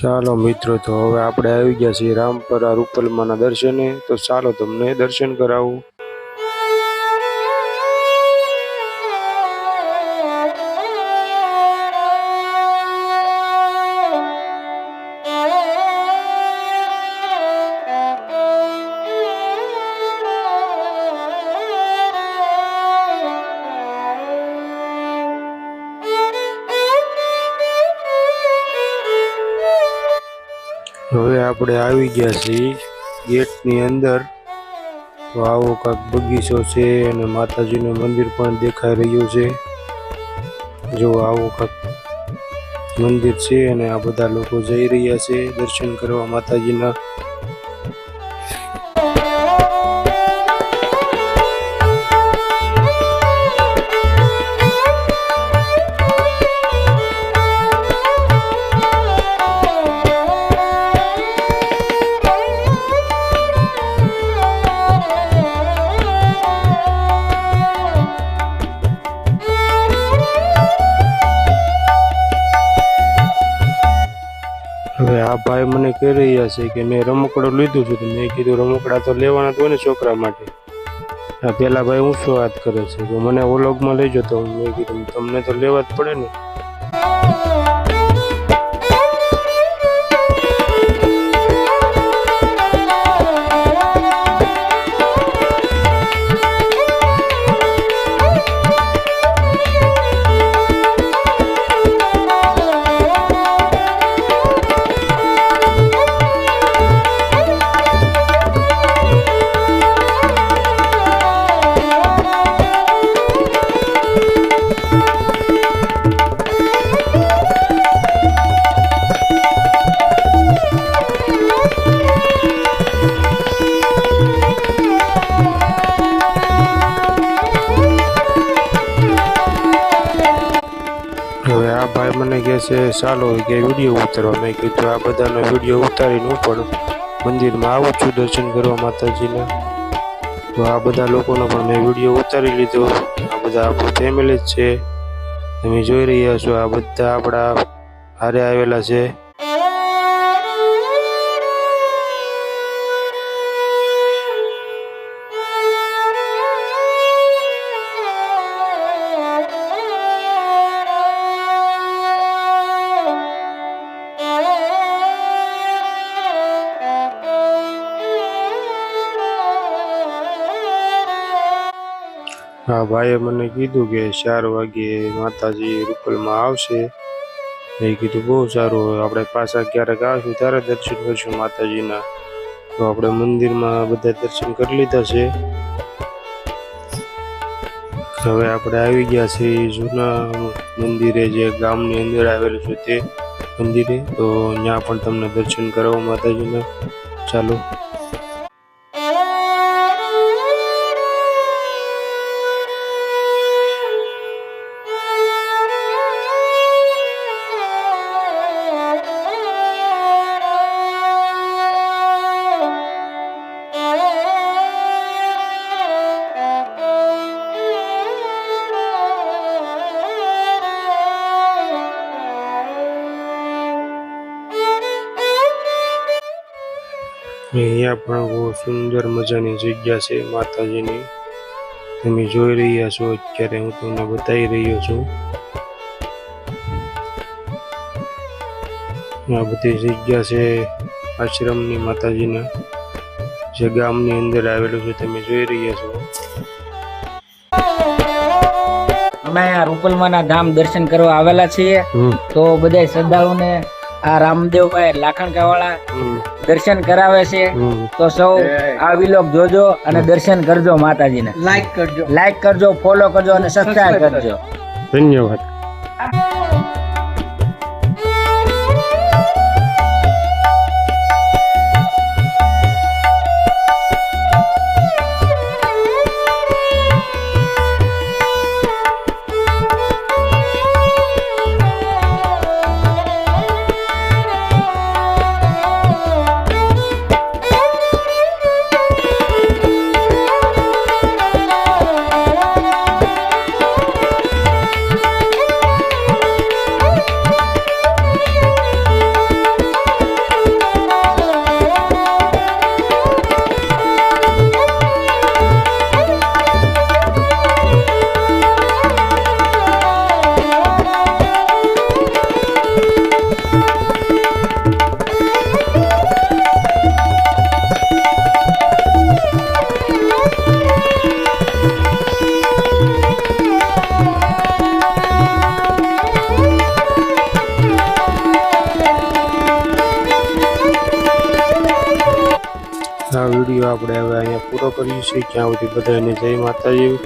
ચાલો મિત્રો, તો હવે આપણે આવી ગયા છીએ રામપરા રૂપલમાના દર્શને. તો ચાલો તમને દર્શન કરાવું. હવે આપણે આવી ગયા છીએ ગેટની અંદર. તો આવો કાંક બગીચો છે અને માતાજીનું મંદિર પણ દેખાઈ રહ્યું છે. જો આવો કાંક મંદિર છે અને આ બધા લોકો જઈ રહ્યા છે દર્શન કરવા માતાજીના. હવે આ ભાઈ મને કહી રહ્યા છે કે મેં રમકડું લીધું છે તો મેં કીધું રમકડા તો લેવાના તો ને છોકરા માટે. આ પેલા ભાઈ હું શું વાત કરે છે? તો મને ઓલોગમાં લઈ જતો. મેં કીધું, તમને તો લેવા જ પડે ને. છે, ચાલો કે વીડિયો ઉતારવા મેં કીધું, આ બધાનો વીડિયો ઉતારીને હું પણ મંદિરમાં આવું છું, દર્શન કરવા માતાજીના. તો આ બધા લોકોનો પણ મેં વીડિયો ઉતારી લીધો. આ બધા આપણું ફેમિલી જ છે. તમે જોઈ રહ્યા છો, આ બધા આપણા હારે આવેલા છે. હા, ભાઈએ મને કીધું કે ચાર વાગે માતાજી રૂપલમાં આવશે. મેં કીધું, બહુ સારું હોય આપણે પાછા ક્યારેક આવશું, ત્યારે દર્શન કરશું માતાજીના. તો આપણે મંદિરમાં બધા દર્શન કરી લીધા છે. હવે આપણે આવી ગયા છીએ જૂના મંદિરે, જે ગામની અંદર આવેલું છે તે મંદિરે. તો ત્યાં પણ તમને દર્શન કરાવો માતાજીના. ચાલો. અહીંયા પણ બહુ સુંદર મજાની જગ્યા છે માતાજીની. તમે જોઈ રહ્યા છો અત્યારે હું તમને બતાવી રહ્યો છું. આ બધી જગ્યા છે આશ્રમની માતાજીના. જે ગામની અંદર આવેલું છે તમે જોઈ રહ્યા છો. અમે રૂપલમાના ધામ દર્શન કરવા આવેલા છીએ. તો બધા શ્રદ્ધાળુને આ રામદેવભાઈ લાખણકા વાળા દર્શન કરાવે છે. તો સૌ આ વિલોક જોજો અને દર્શન કરજો માતાજીને. લાઈક કરજો. લાઈક કરજો ફોલો કરજો અને સબસ્ક્રાઈબ કરજો. ધન્યવાદ. આપણે હવે અહીંયા પૂરો કરીએ છીએ. જ્યાં સુધી બધાને જય માતાજી.